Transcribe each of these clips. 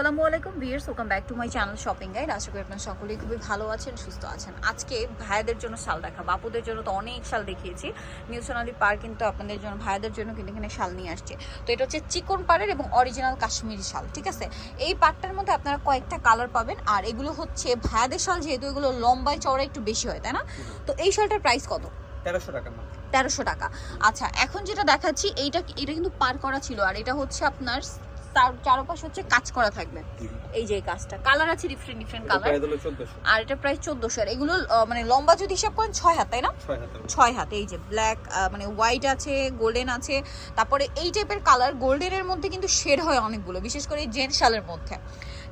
আসসালামু আলাইকুম viewers welcome back to my channel shopping guide আশা করি আপনারা সকলেই খুবই ভালো আছেন সুস্থ আছেন। আজকে ভাইয়াদের জন্য শাল দেখা বাপুদের জন্য তো অনেক শাল দেখিয়েছি। নিউ সোনালি পার কিন্তু আপনাদের জন্য ভাইয়াদের জন্য কিন্তু এখানে শাল নিয়ে আসছে। তো এটা হচ্ছে চিকন পাড়ের এবং অরিজিনাল কাশ্মীরি শাল ঠিক আছে? এই পাটটার মধ্যে আপনারা কয়েকটা কালার পাবেন। আর এগুলো হচ্ছে ভাইয়াদের শাল যেহেতু এগুলো লম্বায় চওড়া একটু বেশি হয় তাই না? তো এই শালটার প্রাইস কত? তেরোশো টাকা তেরোশো টাকা। আচ্ছা এখন যেটা দেখাচ্ছি এইটা এটা কিন্তু পার করা ছিল। আর এটা হচ্ছে আপনার তার চারপাশ হচ্ছে কাজ করা থাকবে। এই যে কাজটা কালার আছে ডিফারেন্ট ডিফারেন্ট কালার আর এটা প্রায় চোদ্দোশো। আর এগুলো মানে লম্বা যদি হিসাব করেন ছয় হাত তাই না? ছয় হাজার ছয় হাত। এই যে ব্ল্যাক মানে হোয়াইট আছে গোল্ডেন আছে। তারপরে এই টাইপের কালার গোল্ডেনের মধ্যে কিন্তু শেড হয় অনেকগুলো বিশেষ করে জেন্ট শালের মধ্যে।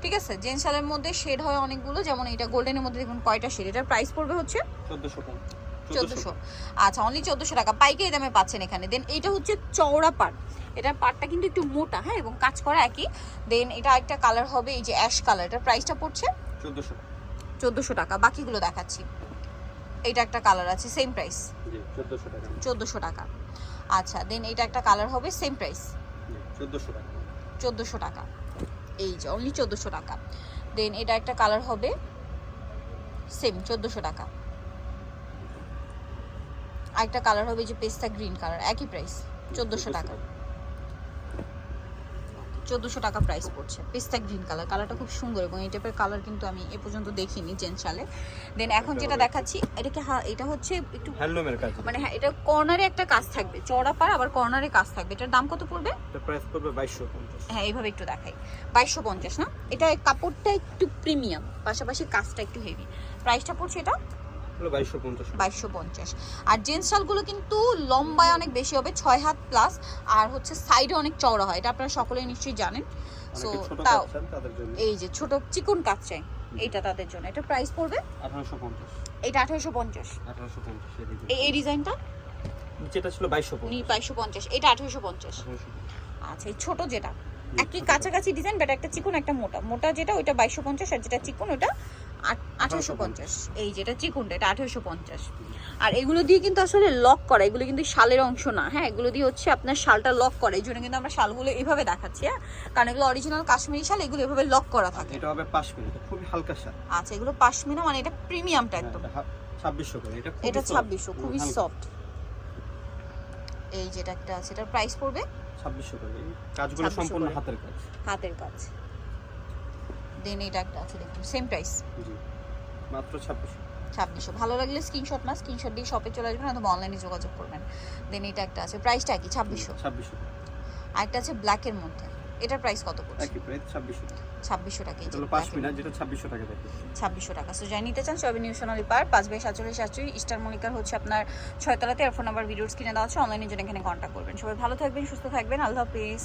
ঠিক আছে? জেন্ট শালের মধ্যে শেড হয় অনেকগুলো। যেমন এটা গোল্ডেনের মধ্যে দেখুন কয়টা শেড এটার প্রাইস পড়বে হচ্ছে চোদ্দশো চোদ্দোশো। আচ্ছা অনলি চোদ্দোশো টাকা। পাইকারি দামে পাচ্ছেন এখানে। দেন এটা হচ্ছে চওড়া পাট। এটার পাটটা কিন্তু একটু মোটা হ্যাঁ এবং কাজ করা একই। দেন এটা একটা কালার হবে এই যে অ্যাশ কালার এটার প্রাইসটা পড়ছে? চোদ্দশো। চোদ্দোশো টাকা। বাকিগুলো দেখাচ্ছি। এটা একটা কালার আছে সেম প্রাইস চোদ্দশো টাকা। আচ্ছা দেন এটা একটা কালার হবে সেম প্রাইস চোদ্দশো টাকা। চোদ্দোশো টাকা। এই যে অনলি চোদ্দোশো টাকা। দেন এটা একটা কালার হবে সেম চোদ্দোশো টাকা। আরেকটা কালার হবে যে পেস্তা গ্রিন কালার একই প্রাইস চোদ্দোশো টাকা। চোদ্দোশো টাকা প্রাইস পড়ছে পেস্তা গ্রিন কালার কালারটা খুব সুন্দর এবং এই টাইপের কালার কিন্তু আমি এ পর্যন্ত দেখিনি জেন্সালে দেন এখন যেটা দেখাচ্ছি এটাকে এটা হচ্ছে একটু হ্যান্ডলুমের কাজ মানে হ্যাঁ এটা কর্নারে একটা কাজ থাকবে চড়া পার আবার কর্নারে কাজ থাকবে। এটার দাম কত পড়বে? এটা প্রাইস পড়বে বাইশশো পঞ্চাশ। হ্যাঁ এইভাবে একটু দেখাই। বাইশশো পঞ্চাশ না? এটা কাপড়টা একটু প্রিমিয়াম পাশাপাশি কাজটা একটু হেভি প্রাইসটা পড়ছে এটা বাইশশো পঞ্চাশ। আর জেন্টস শালগুলো কিন্তু লম্বায় অনেক বেশি হবে ছয় হাত প্লাস আর হচ্ছে সাইডে অনেক চওড়া হয় এটা আপনারা সকলেই নিশ্চয়ই জানেন। সো তাও এই যে ছোট চিকন কাজ চাই এইটা তাদের জন্য। এটা প্রাইস পড়বে? এটা আঠারোশো পঞ্চাশ। এই এই ডিজাইনটা? নিচেটা ছিল বাইশশো পঞ্চাশ। এটা আঠারোশো পঞ্চাশ। আচ্ছা এই ছোট যেটা একই কাছাকাছি ডিজাইন বাট একটা চিকন একটা মোটা। মোটা যেটা ওইটা বাইশশো পঞ্চাশ আর যেটা চিকন ওটা আঠারোশো পঞ্চাশ। এই যেটা চিকনটা এটা আঠারোশো পঞ্চাশ। আর এগুলো দিয়ে কিন্তু আসলে লক করা এগুলো কিন্তু শালের অংশ না হ্যাঁ? এগুলো দিয়ে হচ্ছে আপনার শালটা লক করা এই জন্য কিন্তু আমরা শালগুলো এভাবে দেখাচ্ছি হ্যাঁ? কারণ এগুলো অরিজিনাল কাশ্মীরি শাল এগুলো এভাবে লক করা থাকে। এটা হবে পাঁচ মিনিট খুবই হালকা সার আচ্ছা এগুলো পাশমিনা মানে এটা প্রিমিয়ামটা একদম। ছাব্বিশশো করে এটা এটা ছাব্বিশশো খুবই। সফট এই যেটা একটা আছে এটার প্রাইস পড়বে? ছাব্বিশশো করে কাজগুলো সম্পূর্ণ হাতের কাজ। হাতের কাজ। দেন এটা একটা আছে দেখুন সেম প্রাইস জি। মাত্র ছাব্বিশশো। ছাব্বিশশো। ভালো লাগলে স্ক্রিনশট না স্ক্রিনশট দিয়ে শপে চলে আসবেন অথবা অনলাইনে যোগাযোগ করবেন। দেন এটা একটা আছে। প্রাইসটা কি? ছাব্বিশশো? ছাব্বিশশো। আরেকটা আছে ব্ল্যাকের মধ্যে। এটার প্রাইস কত পড়ছে? একই প্রাইস ছাব্বিশশো। ছাব্বিশশো টাকা এই যে মিনিট যেটা ছাব্বিশশো টাকা দেখে ছাব্বিশশো টাকা। সো যাই নিতে চান সবাই নিউ সোনালি পার পাঁচ বাই সাতচল্লিশ সাতচল্লিশ স্টার মনিকার হচ্ছে আপনার ছয়তলাতে আর ফোন নাম্বার ভিডিওস কিনে দেওয়া আছে। অনলাইনে জন্য এখানে কন্ট্যাক্ট করবেন। সবাই ভালো থাকবেন সুস্থ থাকবেন। আল্লাহ হাফিজ।